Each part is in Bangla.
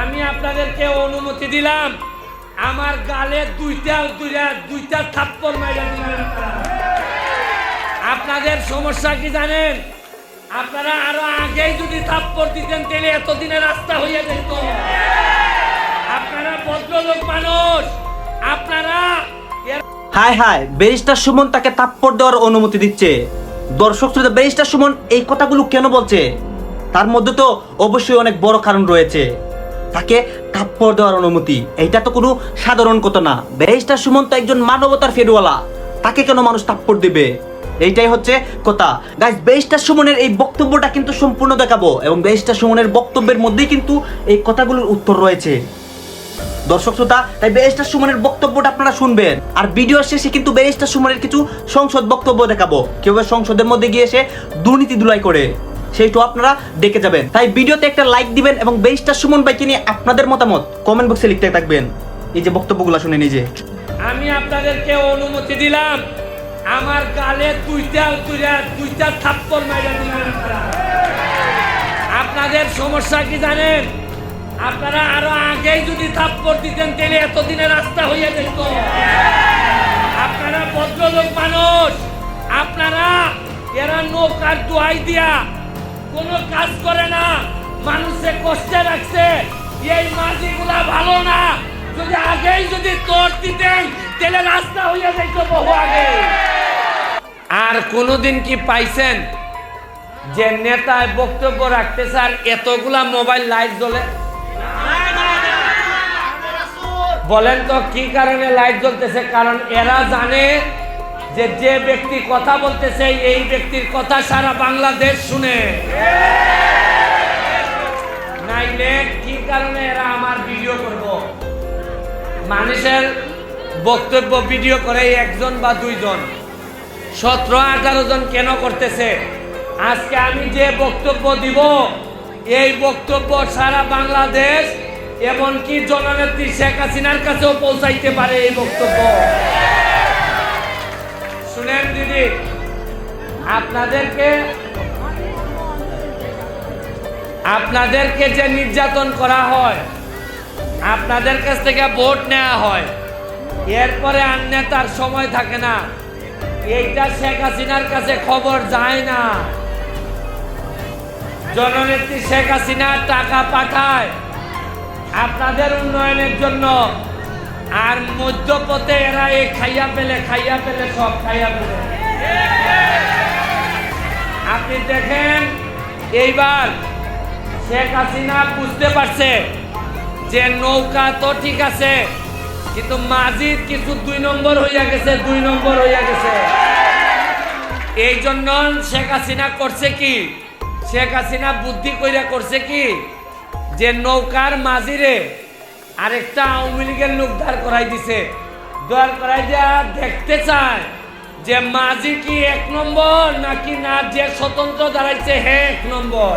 আমি আপনাদেরকে অনুমতি দিলাম, আমার গালে দুইটা দুইটা দুইটা থাপ্পড় মাইরা দিলেন আপনাদের সমস্যা কি জানেন? আপনারা আরও আগেই যদি থাপ্পড় দিতেন, তাহলে এতদিনে রাস্তা হয়ে যেত। আপনারা ভদ্রলোক মানুষ, আপনারা হায় হায়, ব্যারিস্টার সুমন তাকে তাপ্পড় দেওয়ার অনুমতি দিচ্ছে। দর্শক শ্রোতা, ব্যারিস্টার সুমন এই কথাগুলো কেন বলছে? তার মধ্যে তো অবশ্যই অনেক বড় কারণ রয়েছে। তাকে থাপ্পড় দেওয়ার অনুমতি। এইটা তো কোনো সাধারণ কথা না। ব্যারিস্টার সুমন তো একজন মানবতার ফেরওয়ালা তাকে কেন মানুষ থাপ্পড় দিবে? এইটাই হচ্ছে কথা। গাইজ ব্যারিস্টার সুমনের এই বক্তব্যটা কিন্তু সম্পূর্ণ দেখাবো এবং ব্যারিস্টার সুমনের বক্তব্যের মধ্যেই কিন্তু এই কথাগুলোর উত্তর রয়েছে। দর্শক শ্রোতা, তাই ব্যারিস্টার সুমনের বক্তব্যটা আপনারা শুনবেন। আর ভিডিওর শেষে কিন্তু ব্যারিস্টার সুমনের কিছু সংসদ বক্তব্য দেখাবো। কীভাবে সংসদের মধ্যে গিয়ে এসে দুর্নীতি দুলাই করে। সেইটু আপনারা দেখে যাবেন। তাই ভিডিওতে একটা লাইক দিবেন এবং ব্যারিস্টার সুমন ভাইকে নিয়ে আপনাদের মতামত কমেন্ট বক্সে লিখতে থাকবেন। এই যে বক্তব্যগুলো শুনে নিজে আমি আপনাদেরকে অনুমতি দিলাম, আমার গালে দুইটা দুইটা দুইটা থাপ্পড় মাইরা দিলেন। আপনাদের সমস্যা কি জানেন? আপনারা আরও আগেই যদি থাপ্পড় দিতেন, তাহলে এতদিনে রাস্তা হয়ে যেত। আপনারা ভদ্রলোক মানুষ, আপনারা এরা নৌকার দোয়াই দিয়া কোনো কাজ করে না। মানুষে কষ্টে রাখছে, এই মাঝিগুলা ভালো না। যদি আগেই যদি তোর দিতেন, তাহলে রাস্তা হয়ে যেত বহু আগে। আর কোনোদিন কি পাইছেন যে নেতায় বক্তব্য রাখতে স্যার এতগুলা মোবাইল লাইট জ্বলে? বলেন তো, কি কারণে লাইট জ্বলতেছে? কারণ এরা জানে যে যে ব্যক্তি কথা বলতেছে এই ব্যক্তির কথা সারা বাংলাদেশ শুনে। নাইলে কি কারণে এরা আমার ভিডিও করব? মানুষের বক্তব্য ভিডিও করে একজন বা দুইজন। সতেরো, আঠারো জন কেন করতেছে? আজকে আমি যে বক্তব্য দিব, এই বক্তব্য সারা বাংলাদেশ, এমনকি জননেত্রী শেখ হাসিনার কাছেও পৌঁছাইতে পারে এই বক্তব্য। শুনেন দিদি, আপনাদেরকে আপনাদেরকে যে নির্যাতন করা হয়, আপনাদের কাছ থেকে ভোট নেওয়া হয়, এরপরে আর নেতার সময় থাকে না। এইটা শেখ হাসিনার কাছে খবর যায় না। জননেত্রী শেখ হাসিনা টাকা পাঠায়। আপনাদের উন্নয়নের জন্য আর মধ্যপথে এরা এই খাইয়া পেলে খাইয়া পেলে, সব খাইয়া পেলে। আপনি দেখেন, এইবার শেখ হাসিনা বুঝতে পারছে যে নৌকা তো ঠিক আছে, কিন্তু মাঝির কিছু দুই নম্বর হইয়া গেছে, দুই নম্বর হইয়া গেছে। এই জন্য শেখ হাসিনা করছে কি? শেখ হাসিনা বুদ্ধি কইরা করছে কি? যে নৌকার মাঝিরে আরেকটা আওয়ামী লীগের লোক দাঁড় করাই দিছে। দাঁড় করাই দিয়া দেখতে চায় যে মাঝি কি এক নম্বর নাকি না যে স্বতন্ত্র দাঁড়াইছে হে এক নম্বর।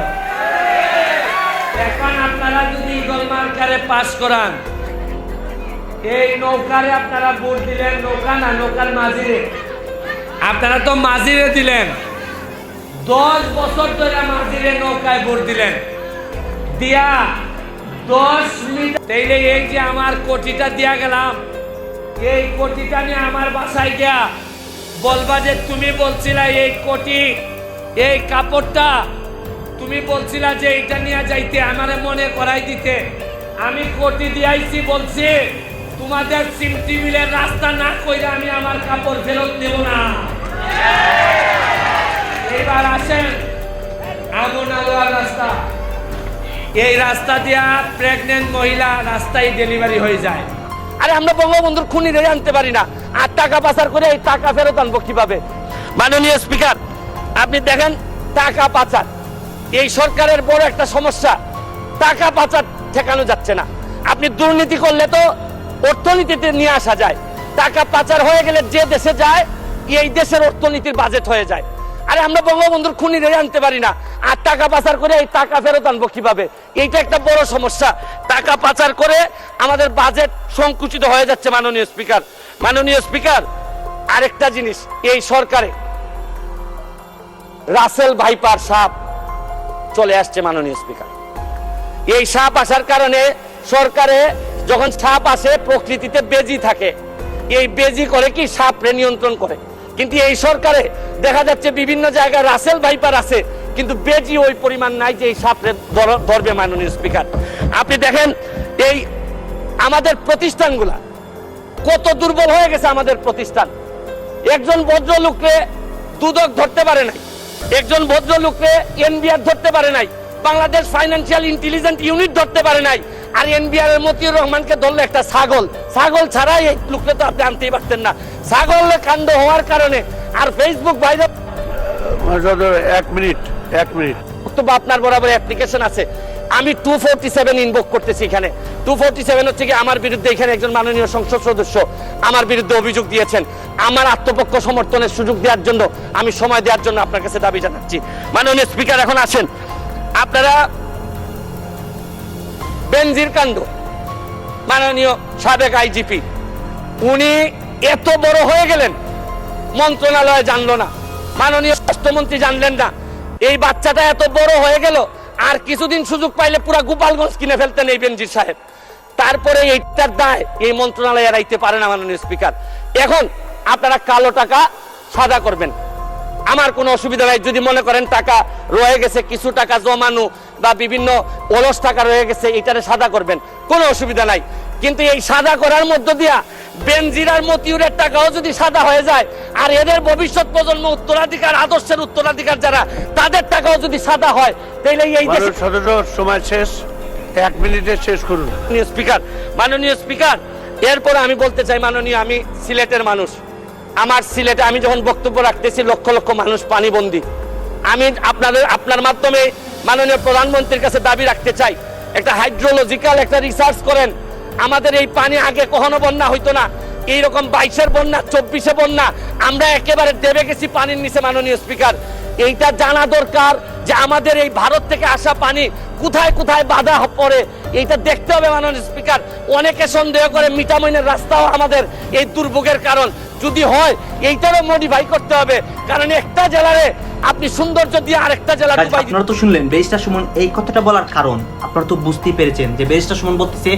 এখন আপনারা যদি ইগল মার্কারে পাস করান, এই নৌকারে আপনারা ভোট দিলেন, নৌকা না নৌকার মাঝিরে? আপনারা তো মাঝিরে দিলেন। দশ বছর ধরে মাঝিরে নৌকায় ভোট দিলেন। দিয়া দশ মিনিট। তাইলে এই যে আমার কোটিটা দিয়া গেলাম, এই কোটিটা নিয়ে আমার বাসায় গিয়া বলবা যে তুমি বলছিলা এই কোটি, এই কাপড়টা, তুমি বলছিলা যে এটা নিয়ে যাইতে, আমারে মনে করাই দিতে। আমি কোটি দিয়াইছি বলছি, তোমাদের সিমটি মিলের রাস্তা না কইরা আমি আমার কাপড় ফেরত দেব না। এবার আসেন আমন আলোয়ার রাস্তা। এই রাস্তা দিয়া প্রেগনেন্ট মহিলা রাস্তায় ডেলিভারি হয়ে যায়। আরে আমরা বঙ্গবন্ধুর খুনি রে আনতে পারি না। আর টাকা পাচার করে এই টাকা ফেরত আনব কীভাবে? মাননীয় স্পিকার আপনি দেখেন টাকা পাচার। এই সরকারের বড় একটা সমস্যা, টাকা পাচার ঠেকানো যাচ্ছে না। আপনি দুর্নীতি করলে তো অর্থনীতিতে নিয়ে আসা যায়। টাকা পাচার হয়ে গেলে যে দেশে যায়, এই দেশের অর্থনীতির বাজেট হয়ে যায়। আরে আমরা বঙ্গবন্ধুর খুনি রে আনতে পারি না। আর টাকা পাচার করে এই টাকা ফেরত আনব কীভাবে? এইটা একটা বড় সমস্যা। টাকা পাচার করে আমাদের বাজেট সংকুচিত হয়ে যাচ্ছে মাননীয় স্পিকার মাননীয় স্পিকার আরেকটা জিনিস, এই সরকারে রাসেল ভাইপার সাপ চলে আসছে মাননীয় স্পিকার এই সাপ আসার কারণে সরকারে যখন সাপ আসে, প্রকৃতিতে বেজি থাকে। এই বেজি করে কি সাপরে নিয়ন্ত্রণ করে? কিন্তু এই সরকারে দেখা যাচ্ছে বিভিন্ন জায়গায় রাসেল ভাইপার আছে, কিন্তু বেজি ওই পরিমাণ নাই যে এই সাপরে ধর- ধরবে মাননীয় স্পিকার। আপনি দেখেন, এই আমাদের প্রতিষ্ঠানগুলা কত দুর্বল হয়ে গেছে আমাদের প্রতিষ্ঠান। একজন ভদ্রলোককে দুদক ধরতে পারে নাই, একজন ভদ্রলোককে এনবিআর ধরতে পারে নাই, বাংলাদেশ ফাইন্যান্সিয়াল ইন্টেলিজেন্ট ইউনিট ধরতে পারে নাই আর এনবিআর এর মতিউর রহমানকে ধরলো একটা ছাগল। ছাগল ছাড়াই এই লোককে তো আপনি আনতেই পারতেন না। ছাগল কাণ্ড হওয়ার কারণে আর ফেসবুক বাইরে এক মিনিট এক মিনিট। বক্তব্য আপনার বরাবর অ্যাপ্লিকেশন আছে। আমি টু ফোরটি সেভেন ইনভোক করতেছি এখানে। টু ফোরটি সেভেন হচ্ছে কি আমার বিরুদ্ধে এখানে একজন মাননীয় সংসদ সদস্য আমার বিরুদ্ধে অভিযোগ দিয়েছেন। আমার আত্মপক্ষ সমর্থনের সুযোগ দেওয়ার জন্য আমি সময় দেওয়ার জন্য আপনার কাছে দাবি জানাচ্ছি। মাননীয় স্পিকার এখন আসেন। আপনারা বেনজির কাণ্ড, মাননীয় সাবেক আইজিপি। উনি এত বড় হয়ে গেলেন, মন্ত্রণালয় জানলো না, মাননীয় স্বাস্থ্যমন্ত্রী জানলেন না। এই বাচ্চাটা এত বড় হয়ে গেল, আর কিছুদিন সুযোগ পাইলে পুরা গোপালগঞ্জ কিনে ফেলতেন এই বেনজির সাহেব। তারপরে এইটার দায় এই মন্ত্রণালয় এড়াইতে পারে না মাননীয় স্পিকার। এখন আপনারা কালো টাকা সাদা করবেন। আমার কোনো অসুবিধা নাই, যদি মনে করেন টাকা রয়ে গেছে, কিছু টাকা জমানো বা বিভিন্ন অলস টাকা রয়ে গেছে এটারে সাদা করবেন। কোনো অসুবিধা নাই। কিন্তু এই সাদা করার মধ্য দিয়া বেনজিরার মতিউরের টাকাও যদি সাদা হয়ে যায় আর এদের ভবিষ্যৎ প্রজন্ম উত্তরাধিকার আদর্শের উত্তরাধিকার যারা তাদের টাকাও যদি সাদা হয় তাহলে এই সময় শেষ। এক মিনিটে শেষ করুন। স্পিকার মাননীয় স্পিকার এরপর আমি বলতে চাই মাননীয় আমি সিলেটের মানুষ। আমার সিলেটে আমি যখন বক্তব্য রাখতেছি লক্ষ লক্ষ মানুষ পানিবন্দী। আমি আপনাদের আপনার মাধ্যমে মাননীয় প্রধানমন্ত্রীর কাছে দাবি রাখতে চাই। একটা হাইড্রোলজিক্যাল একটা রিসার্চ করেন। আমাদের এই পানি আগে কখনো বন্যা হইতো না। এইরকম বাইশের বন্যা, চব্বিশে বন্যা, আমরা একেবারে দেবে গেছি পানির নিচে, মাননীয় স্পিকার। এইটা জানা দরকার যে আমাদের এই ভারত থেকে আসা পানি কোথায় কোথায় বাধা পড়ে। এইটা দেখতে হবে, মাননীয় স্পিকার। অনেকে সন্দেহ করে মিটামইনের রাস্তাও আমাদের এই দুর্ভোগের কারণ। যদি হয়, এইটারও মডিফাই করতে হবে। কারণ একটা জেলারে আপনি সৌন্দর্য দিয়ে আরেকটা জেলা ডুবাই আপনারা তো শুনলেন বেরিস্টার সুমন এই কথাটা বলার কারণ। আপনারা তো বুঝতেই পেরেছেন যে বেরিস্টার সুমন বলতেছে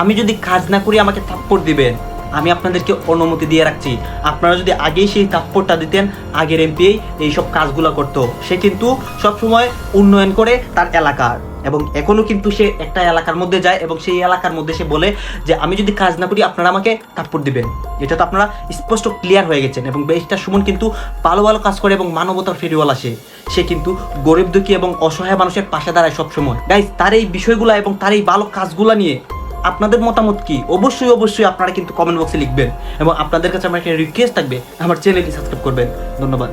আমি যদি কাজ না করি আমাকে থাপ্পড় দিবেন। আমি আপনাদেরকে অনুমতি দিয়ে রাখছি। আপনারা যদি আগেই সেই তাৎপরটা দিতেন আগের এমপি এইসব কাজগুলো করতো। সে কিন্তু সবসময় উন্নয়ন করে তার এলাকার। এবং এখনও কিন্তু সে একটা এলাকার মধ্যে যায় এবং সেই এলাকার মধ্যে সে বলে যে, আমি যদি কাজ না করি, আপনারা আমাকে থাপ্পড় দিবেন। এটা তো আপনারা স্পষ্ট ক্লিয়ার হয়ে গেছেন এবং ব্যারিস্টার সুমন কিন্তু ভালো ভালো কাজ করে এবং মানবতার ফেরিওয়ালা সে। সে কিন্তু গরিব, দুঃখী এবং অসহায় মানুষের পাশে দাঁড়ায় সবসময়। গাইজ তার এই বিষয়গুলো এবং তার এই ভালো কাজগুলো নিয়ে আপনাদের মতামত কি? অবশ্যই অবশ্যই আপনারা কিন্তু কমেন্ট বক্সে লিখবেন এবং আপনাদের কাছে আমার একটা রিকোয়েস্ট থাকবে, আমার চ্যানেলটি সাবস্ক্রাইব করবেন। ধন্যবাদ।